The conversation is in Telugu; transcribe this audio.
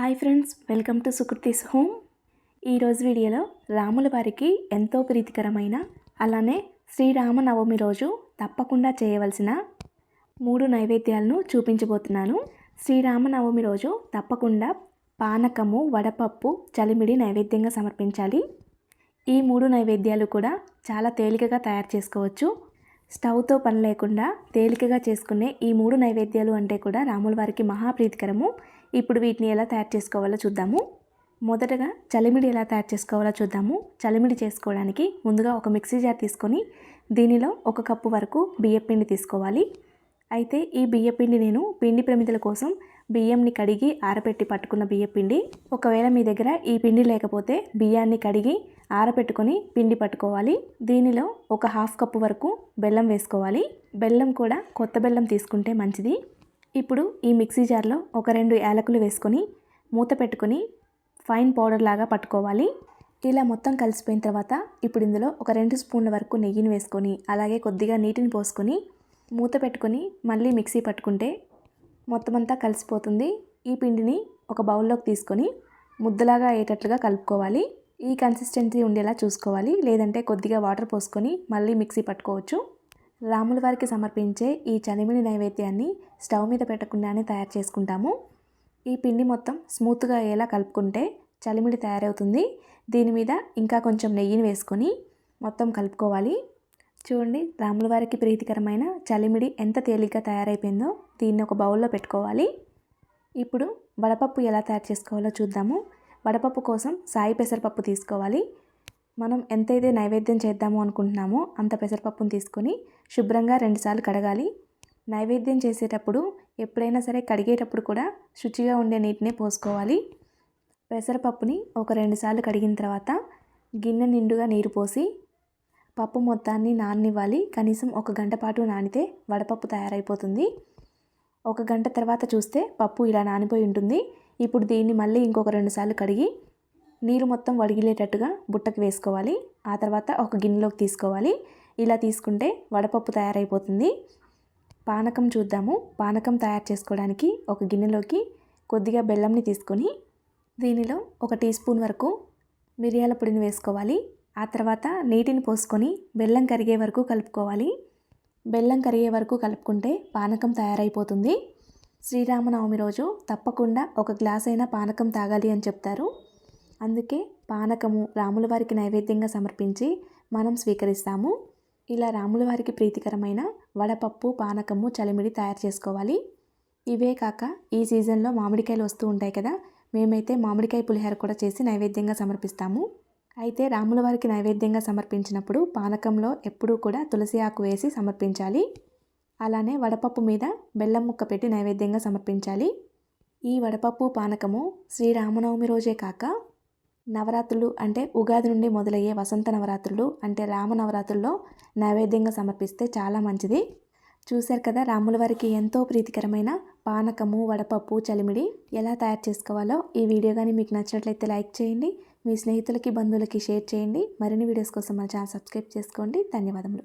Hi friends welcome to Sukriti's home. ఈరోజు వీడియోలో రాముల వారికి ఎంతో ప్రీతికరమైన అలానే శ్రీరామనవమి రోజు తప్పకుండా చేయవలసిన మూడు నైవేద్యాలను చూపించబోతున్నాను. శ్రీరామనవమి రోజు తప్పకుండా పానకము వడపప్పు చలిమిడి నైవేద్యంగా సమర్పించాలి. ఈ మూడు నైవేద్యాలు కూడా చాలా తేలికగా తయారు చేసుకోవచ్చు. స్టవ్తో పని లేకుండా తేలికగా చేసుకునే ఈ మూడు నైవేద్యాలు అంటే కూడా రాముల వారికి మహాప్రీతికరము ఇప్పుడు వీటిని ఎలా తయారు చేసుకోవాలో చూద్దాము. మొదటగా చలిమిడి ఎలా తయారు చేసుకోవాలో చూద్దాము. చలిమిడి చేసుకోవడానికి ముందుగా ఒక మిక్సీ జార్ తీసుకొని దీనిలో ఒక కప్పు వరకు బియ్యపిండి తీసుకోవాలి. అయితే ఈ బియ్యపిండి నేను పిండి ప్రమిదల కోసం బియ్యంని కడిగి ఆరబెట్టి పట్టుకున్న బియ్యపిండి ఒకవేళ మీ దగ్గర ఈ పిండి లేకపోతే బియ్యాన్ని కడిగి ఆరబెట్టుకొని పిండి పట్టుకోవాలి. దీనిలో ఒక హాఫ్ కప్పు వరకు బెల్లం వేసుకోవాలి. బెల్లం కూడా కొత్త బెల్లం తీసుకుంటే మంచిది. ఇప్పుడు ఈ మిక్సీ జార్లో ఒక రెండు యాలకులు వేసుకొని మూత పెట్టుకొని ఫైన్ పౌడర్ లాగా పట్టుకోవాలి. ఇలా మొత్తం కలిసిపోయిన తర్వాత ఇప్పుడు ఇందులో ఒక రెండు స్పూన్ల వరకు నెయ్యిని వేసుకొని అలాగే కొద్దిగా నీటిని పోసుకొని మూత పెట్టుకొని మళ్ళీ మిక్సీ పట్టుకుంటే మొత్తం అంతా కలిసిపోతుంది. ఈ పిండిని ఒక బౌల్లోకి తీసుకొని ముద్దలాగా అయ్యేటట్లుగా కలుపుకోవాలి. ఈ కన్సిస్టెన్సీ ఉండేలా చూసుకోవాలి. లేదంటే కొద్దిగా వాటర్ పోసుకొని మళ్ళీ మిక్సీ పట్టుకోవచ్చు. రాముల వారికి సమర్పించే ఈ చలిమిడి నైవేద్యాన్ని స్టవ్ మీద పెట్టకుండానే తయారు చేసుకుంటాము. ఈ పిండి మొత్తం స్మూత్గా అయ్యేలా కలుపుకుంటే చలిమిడి తయారవుతుంది. దీని మీద ఇంకా కొంచెం నెయ్యిని వేసుకొని మొత్తం కలుపుకోవాలి. చూడండి రాముల వారికి ప్రీతికరమైన చలిమిడి ఎంత తేలిగ్గా తయారైపోయిందో దీన్ని ఒక బౌల్లో పెట్టుకోవాలి. ఇప్పుడు వడపప్పు ఎలా తయారు చేసుకోవాలో చూద్దాము. వడపప్పు కోసం సాయి పెసరపప్పు తీసుకోవాలి. మనం ఎంతైతే నైవేద్యం చేద్దాము అనుకుంటున్నామో అంత పెసరపప్పును తీసుకొని శుభ్రంగా రెండుసార్లు కడగాలి. నైవేద్యం చేసేటప్పుడు ఎప్పుడైనా సరే కడిగేటప్పుడు కూడా శుచిగా ఉండే నీటినే పోసుకోవాలి. పెసరపప్పుని ఒక రెండుసార్లు కడిగిన తర్వాత గిన్నె నిండుగా నీరు పోసి పప్పు మొత్తాన్ని నాననివ్వాలి. కనీసం ఒక గంట పాటు నానితే వడపప్పు తయారైపోతుంది. ఒక గంట తర్వాత చూస్తే పప్పు ఇలా నానిపోయి ఉంటుంది. ఇప్పుడు దీన్ని మళ్ళీ ఇంకొక రెండు సార్లు కడిగి నీరు మొత్తం వడిగిలేటట్టుగా బుట్టకు వేసుకోవాలి. ఆ తర్వాత ఒక గిన్నెలోకి తీసుకోవాలి. ఇలా తీసుకుంటే వడపప్పు తయారైపోతుంది. పానకం చూద్దాము. పానకం తయారు చేసుకోవడానికి ఒక గిన్నెలోకి కొద్దిగా బెల్లంని తీసుకొని దీనిలో ఒక టీ స్పూన్ వరకు మిరియాల పొడిని వేసుకోవాలి. ఆ తర్వాత నీటిని పోసుకొని బెల్లం కరిగే వరకు కలుపుకోవాలి. బెల్లం కరిగే వరకు కలుపుకుంటే పానకం తయారైపోతుంది. శ్రీరామనవమి రోజు తప్పకుండా ఒక గ్లాస్ అయినా పానకం తాగాలి అని చెప్తారు. అందుకే పానకము రాముల వారికి నైవేద్యంగా సమర్పించి మనం స్వీకరిస్తాము. ఇలా రాముల వారికి ప్రీతికరమైన వడపప్పు పానకము చలిమిడి తయారు చేసుకోవాలి. ఇవే కాక ఈ సీజన్లో మామిడికాయలు వస్తూ ఉంటాయి కదా మేమైతే మామిడికాయ పులిహోర కూడా చేసి నైవేద్యంగా సమర్పిస్తాము. అయితే రాముల వారికి నైవేద్యంగా సమర్పించినప్పుడు పానకంలో ఎప్పుడూ కూడా తులసి ఆకు వేసి సమర్పించాలి. అలానే వడపప్పు మీద బెల్లం ముక్క పెట్టి నైవేద్యంగా సమర్పించాలి. ఈ వడపప్పు పానకము శ్రీరామనవమి రోజే కాక నవరాత్రులు అంటే ఉగాది నుండి మొదలయ్యే వసంత నవరాత్రులు అంటే రామ నవరాత్రుల్లో నైవేద్యంగా సమర్పిస్తే చాలా మంచిది. చూశారు కదా రాముల వారికి ఎంతో ప్రీతికరమైన పానకము వడపప్పు చలిమిడి ఎలా తయారు చేసుకోవాలో ఈ వీడియో కానీ మీకు నచ్చినట్లయితే లైక్ చేయండి మీ స్నేహితులకి బంధువులకి షేర్ చేయండి. మరిన్ని వీడియోస్ కోసం మన ఛానల్ సబ్స్క్రైబ్ చేసుకోండి. ధన్యవాదములు.